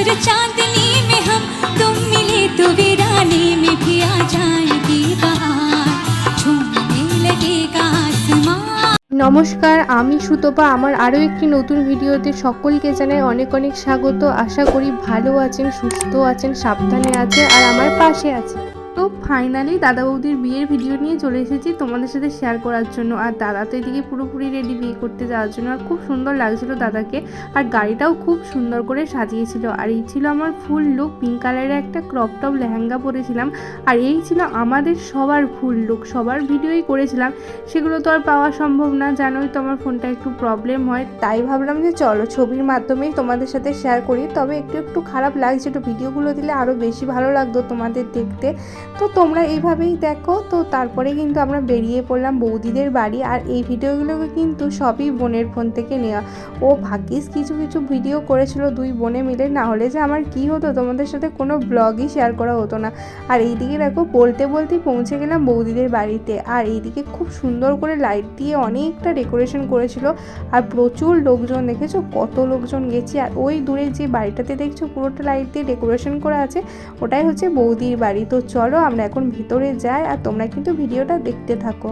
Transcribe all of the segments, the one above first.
फिर चांदनी में हम तुम मिले तो वीरानी में भी आ जाएगी बहार झूमने लगेगा आसमां নমস্কার আমি সুতপা আমার আরও একটি নতুন ভিডিওতে সকলকে জানাই অনেক অনেক স্বাগত আশা করি ভালো আছেন সুস্থ আছেন সাবধানে আছে আর আমার পাশে আছে তো ফাইনালি দাদা বৌদির বিয়ের ভিডিও নিয়ে চলে এসেছি তোমাদের সাথে শেয়ার করার জন্য। আর দাদা তো এদিকে পুরোপুরি রেডি বিয়ে করতে যাওয়ার জন্য। আর খুব সুন্দর লাগছিল দাদাকে। আর গাড়িটাও খুব সুন্দর করে সাজিয়েছিল। আর এই ছিল আমার ফুল লুক পিঙ্ক কালারের একটা ক্রপ টপ লেহেঙ্গা পরেছিলাম। আর এই ছিল আমাদের সবার ফুল লুক সবার ভিডিওই করেছিলাম। সেগুলো তো আর পাওয়া সম্ভব না। জানোই তো আমার ফোনটা একটু প্রবলেম হয়। তাই ভাবলাম যে চলো ছবির মাধ্যমেই তোমাদের সাথে শেয়ার করি। তবে একটু একটু খারাপ লাগছিল। ভিডিওগুলো দিলে আরও বেশি ভালো লাগতো তোমাদের দেখতে। তো তোমরা এইভাবেই দেখো, তো তারপরে কিন্তু আমরা বেরিয়ে পড়লাম বৌদিদের বাড়ি আর এই ভিডিওগুলোকে কিন্তু সবই বোনের ফোন থেকে নেওয়া। ও ভাগ্যিস কিছু কিছু ভিডিও করেছিল দুই বোনে মিলে, না হলে যে আমার কি হতো, তোমাদের সাথে কোনো ব্লগই শেয়ার করা হতো না। আর এইদিকে দেখো, বলতে বলতেই পৌঁছে গেলাম বৌদিদের বাড়িতে। আর এইদিকে খুব সুন্দর করে লাইট দিয়ে অনেকটা ডেকোরেশন করেছিল। আর প্রচুর লোকজন, দেখেছ? কত লোকজন গেছি। আর ওই দূরে যে বাড়িটাতে দেখছ, পুরোটা লাইট দিয়ে ডেকোরেশন করা আছে, ওটাই হচ্ছে বৌদির বাড়ি। তো চলো আমরা এখন ভিতরে যাই আর তোমরা কিন্তু ভিডিওটা দেখতে থাকো।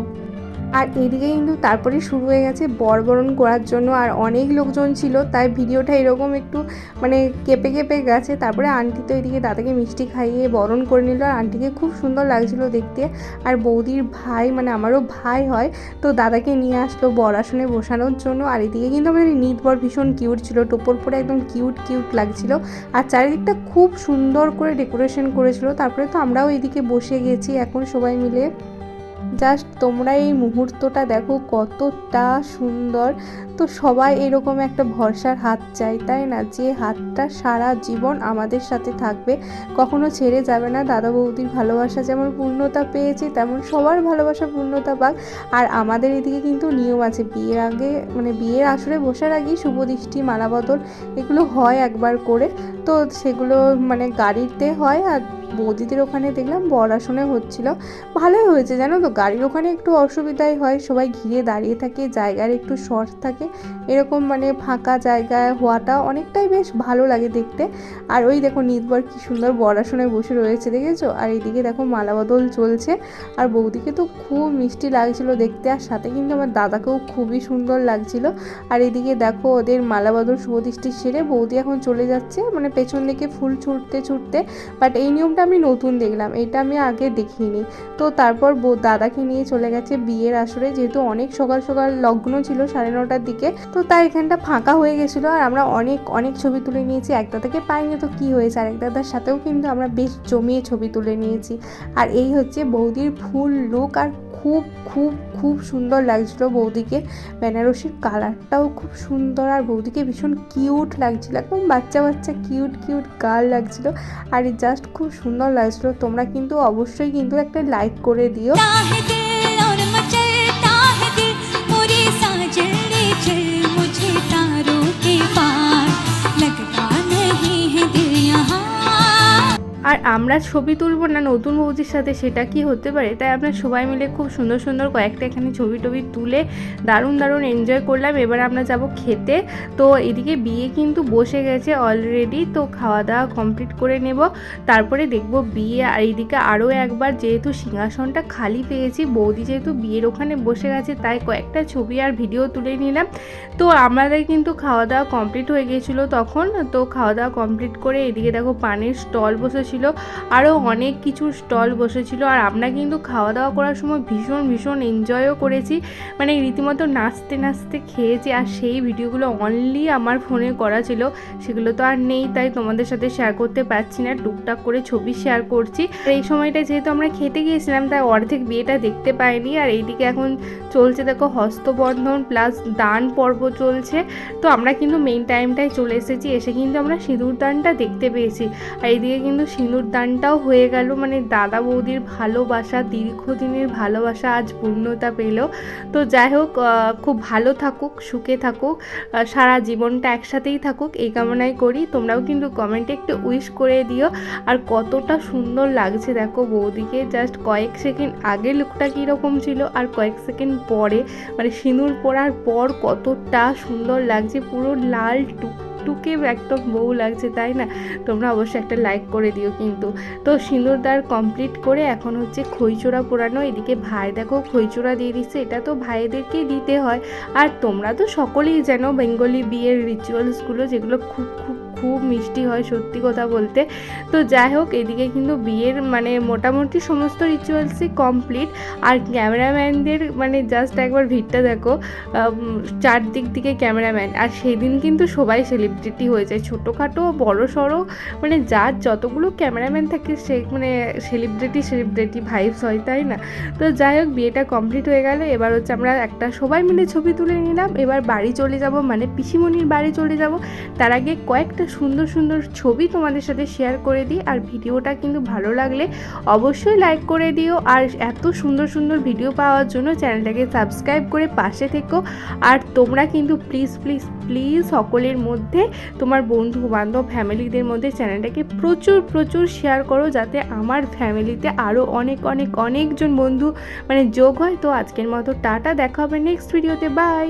আর এদিকে কিন্তু তারপরে শুরু হয়ে গেছে বরবরণ করার জন্য। আর অনেক লোকজন ছিল, তাই ভিডিওটা এরকম একটু মানে কেঁপে কেঁপে গেছে। তারপরে আন্টি তো এদিকে দাদাকে মিষ্টি খাইয়ে বরণ করে নিল। আর আন্টিকে খুব সুন্দর লাগছিল দেখতে। আর বৌদির ভাই মানে আমারও ভাই হয়, তো দাদাকে নিয়ে আসলো বর আসনে বসানোর জন্য। আর এদিকে কিন্তু আমাদের নিট বর ভীষণ কিউট ছিল। টোপর পরে একদম কিউট কিউট লাগছিল। আর চারিদিকটা খুব সুন্দর করে ডেকোরেশন করেছিল। তারপরে তো আমরাও এদিকে বসে গেছি এখন সবাই মিলে। জাস্ট তোমরা এই মুহূর্তটা দেখো কতটা সুন্দর। তো সবাই এরকম একটা ভরসার হাত চাই তাই না? যে হাতটা সারা জীবন আমাদের সাথে থাকবে, কখনো ছেড়ে যাবে না। দাদা বৌদির ভালোবাসা যেমন পূর্ণতা পেয়েছে, তেমন সবার ভালোবাসা পূর্ণতা পাক। আর আমাদের এদিকে কিন্তু নিয়ম আছে, বিয়ের আগে মানে বিয়ের আসরে বসার আগেই শুভদৃষ্টি মালাবদল এগুলো হয় একবার করে। তো সেগুলো মানে গাড়িতে হয় আর বৌদিদের ওখানে দেখলাম বর হচ্ছিল। ভালোই হয়েছে, জানো তো? গাড়ির ওখানে একটু অসুবিধাই হয়, সবাই ঘিরে দাঁড়িয়ে থাকে, জায়গার একটু শর্ট থাকে। এরকম মানে ফাঁকা জায়গায় হওয়াটা অনেকটাই বেশ ভালো লাগে দেখতে। আর ওই দেখো নিতবর কি সুন্দর বর বসে রয়েছে, দেখেছ? আর এইদিকে দেখো মালাবদল চলছে। আর বৌদিকে তো খুব মিষ্টি লাগছিল দেখতে, আর সাথে কিন্তু আমার দাদাকেও খুবই সুন্দর লাগছিল। আর এদিকে দেখো ওদের মালাবদল শুভদৃষ্টি সেরে বৌদি এখন চলে যাচ্ছে মানে পেছন দিকে ফুল ছুটতে ছুটতে। বাট এই নিয়মটা আমি নতুন দেখলাম, এটা আমি আগে দেখিনি। তো তারপর দাদাকে নিয়ে চলে গেছে বিয়ের আসরে, যেহেতু অনেক সকাল সকাল লগ্ন ছিল সাড়ে নটার দিকে, তো তাই এখানটা ফাঁকা হয়ে গেছিল আর আমরা অনেক অনেক ছবি তুলে নিয়েছি। এক দাদাকে পাইনি তো কি হয়েছে? আর এক দাদার সাথেও কিন্তু আমরা বেশ জমিয়ে ছবি তুলে নিয়েছি। আর এই হচ্ছে বৌদির ফুল লুক আর খুব খুব খুব সুন্দর লাগছিল বৌদিকে। বেনারসির কালারটাও খুব সুন্দর আর বৌদিকে ভীষণ কিউট লাগছিল। একদম বাচ্চা বাচ্চা কিউট কিউট গার্ল লাগছিল। আর জাস্ট খুব সুন্দর লাগছিল। তোমরা কিন্তু অবশ্যই কিন্তু একটা লাইক করে দিও। আর আমরা ছবি তুলবো না নতুন বৌদির সাথে, সেটা কি হতে পারে? তাই আমরা সবাই মিলে খুব সুন্দর সুন্দর কয়েকটা এখানে ছবি টবি তুলে দারুণ দারুণ এনজয় করলাম। এবার আমরা যাব খেতে। তো এদিকে বিয়ে কিন্তু বসে গেছে অলরেডি তো খাওয়া দাওয়া কমপ্লিট করে নেব। তারপরে দেখব বিয়ে। আর এদিকে আরও একবার যেহেতু সিংহাসনটা খালি পেয়েছি, বৌদি যেহেতু বিয়ের ওখানে বসে গেছে, তাই কয়েকটা ছবি আর ভিডিও তুলে নিলাম। তো আমাদের কিন্তু খাওয়া দাওয়া কমপ্লিট হয়ে গিয়েছিল তখন। তো খাওয়া দাওয়া কমপ্লিট করে এদিকে দেখো পানের স্টল বসেছিল। আরও অনেক কিছু স্টল বসেছিল আর আমরা কিন্তু খাওয়া দাওয়া করার সময় ভীষণ ভীষণ এনজয়ও করেছি। মানে রীতিমতো নাচতে নাচতে খেয়েছি আর সেই ভিডিওগুলো অনলি আমার ফোনে করা ছিল। সেগুলো তো আর নেই, তাই তোমাদের সাথে শেয়ার করতে পারছি না। টুকটাক করে ছবি শেয়ার করছি। আর এই সময়টা যেহেতু আমরা খেতে গিয়েছিলাম, তাই অর্ধেক বিয়েটা দেখতে পাইনি। আর এইদিকে এখন চলছে দেখো হস্তবন্ধন প্লাস দান পর্ব চলছে। তো আমরা কিন্তু মেইন টাইমটায় চলে এসেছি। এসে কিন্তু আমরা সিঁদুর দানটা দেখতে পেয়েছি। আর এইদিকে কিন্তু সিঁদুর দানটাও হয়ে গেল। মানে দাদা বৌদির ভালোবাসা, দীর্ঘদিনের ভালোবাসা আজ পূর্ণতা পেল। তো যাই হোক খুব ভালো থাকুক, সুখে থাকুক সারা জীবনটা একসাথেই থাকুক, এই কামনাই করি। তোমরাও কিন্তু কমেন্টে একটু উইশ করে দিও। আর কতটা সুন্দর লাগছে দেখো বৌদিকে, জাস্ট কয়েক সেকেন্ড আগে লুকটা কীরকম ছিল, আর কয়েক সেকেন্ড পরে মানে সিঁদুর পরার পর কতটা সুন্দর লাগছে, পুরো লাল টুক টুকটুকে একদম বউ লাগছে, তাই না? তোমরা অবশ্যই একটা লাইক করে দিও কিন্তু। তো সিঁদুরদার কমপ্লিট করে এখন হচ্ছে খইচোড়া পোড়ানো। এদিকে ভাই দেখো খইচোড়া দিয়ে দিচ্ছে, এটা তো ভাইদেরকেই দিতে হয়। আর তোমরা তো সকলেই জানো, বেঙ্গলি বিয়ের রিচুয়ালসগুলো যেগুলো খুব খুব খুব মিষ্টি হয় সত্যি কথা বলতে। তো যাই হোক, এদিকে কিন্তু বিয়ের মানে মোটামুটি সমস্ত রিচুয়ালসই কমপ্লিট আর ক্যামেরাম্যানদের মানে জাস্ট একবার ভিড়টা দেখো চারদিক দিকে ক্যামেরাম্যান আর সেদিন কিন্তু সবাই সেলিব্রিটি হয়ে যায়। ছোটোখাটো, বড় সড়ো মানে যার যতগুলো ক্যামেরাম্যান থাকে, সে মানে সেলিব্রিটি সেলিব্রিটি ভাইবস হয়, তাই না? তো যাই হোক, বিয়েটা কমপ্লিট হয়ে গেল। এবার হচ্ছে আমরা একটা সবাই মিলে ছবি তুলে নিলাম। এবার বাড়ি চলে যাব মানে পিসিমণির বাড়ি চলে যাব। তার আগে কয়েকটা সুন্দর সুন্দর ছবি তোমাদের সাথে শেয়ার করে দিই আর ভিডিওটা কিন্তু ভালো লাগলে অবশ্যই লাইক করে দিও আর এত সুন্দর সুন্দর ভিডিও পাওয়ার জন্য চ্যানেলটাকে সাবস্ক্রাইব করে পাশে থেকো। আর তোমরা কিন্তু প্লিজ প্লিজ প্লিজ সকলের মধ্যে তোমার বন্ধু বান্ধব ফ্যামিলিদের মধ্যে চ্যানেলটাকে প্রচুর প্রচুর শেয়ার করো যাতে আমার ফ্যামিলিতে আরও অনেক অনেক, অনেকজন বন্ধু মানে যোগ হয়। তো আজকের মতো টাটা, দেখা হবে নেক্সট ভিডিওতে বাই